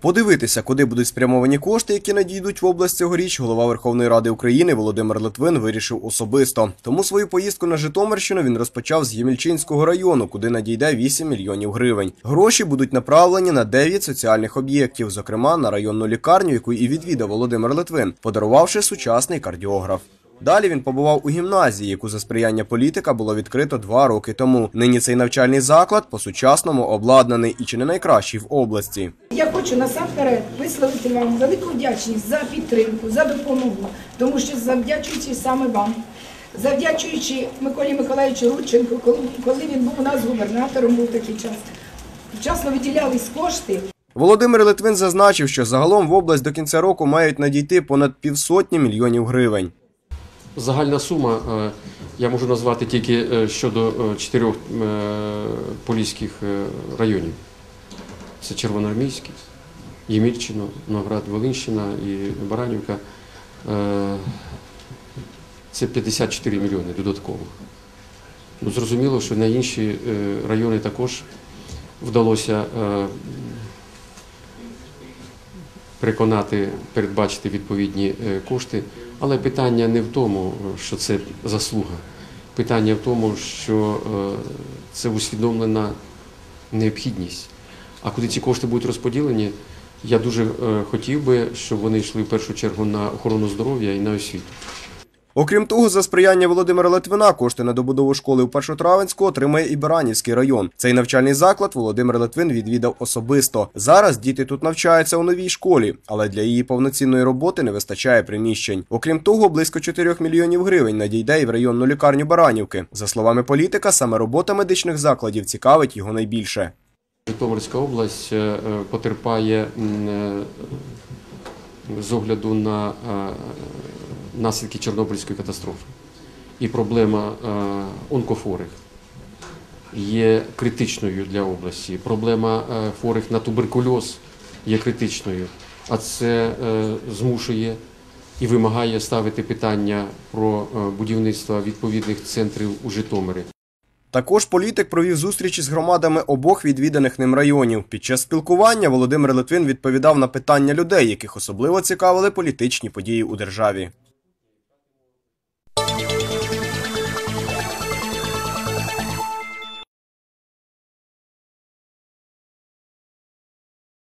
Подивитися, куди будуть спрямовані кошти, які надійдуть в область цьогоріч, голова Верховної Ради України Володимир Литвин вирішив особисто. Тому свою поїздку на Житомирщину він розпочав з Ємільчинського району, куди надійде 8 мільйонів гривень. Гроші будуть направлені на 9 соціальних об'єктів, зокрема на районну лікарню, яку і відвідав Володимир Литвин, подарувавши сучасний кардіограф. Далі він побував у гімназії, яку за сприяння політика було відкрито два роки тому. Нині цей навчальний заклад по-сучасному обладнаний і чи не найкращий в області. Я хочу насамперед висловити вам велику вдячність за підтримку, за допомогу, тому що завдячуючи саме вам, завдячуючи Миколі Миколаївичу Рудченку, коли, коли він був у нас губернатором, був такий час, вчасно виділялись кошти. Володимир Литвин зазначив, що загалом в область до кінця року мають надійти понад півсотні мільйонів гривень. Загальна сума е, я можу назвати тільки е, щодо е, чотирьох поліських районів. Це Червоноармійський, Ємільчино, Новград, Волинщина і Баранівка. Це 54 мільйони додатково. Ну, зрозуміло, що на інші райони також вдалося переконати, передбачити відповідні е, кошти. Але питання не в тому, що це заслуга. Питання в тому, що е, це усвідомлена необхідність. А куди ці кошти будуть розподілені, я дуже е, хотів би, щоб вони йшли в першу чергу на охорону здоров'я і на освіту. Окрім того, за сприяння Володимира Литвина кошти на добудову школи в Першотравенську отримає і Баранівський район. Цей навчальний заклад Володимир Литвин відвідав особисто. Зараз діти тут навчаються у новій школі, але для її повноцінної роботи не вистачає приміщень. Окрім того, близько 4 мільйонів гривень надійде і в районну лікарню Баранівки. За словами політика, саме робота медичних закладів цікавить його найбільше. Житомирська область е, е, потерпає е, з огляду на наслідки Чорнобильської катастрофи. І проблема е, онкохворих є критичною для області. Проблема е, хворих на туберкульоз є критичною, а це е, змушує і вимагає ставити питання про будівництво відповідних центрів у Житомирі. Також політик провів зустрічі з громадами обох відвіданих ним районів. Під час спілкування Володимир Литвин відповідав на питання людей, яких особливо цікавили політичні події у державі.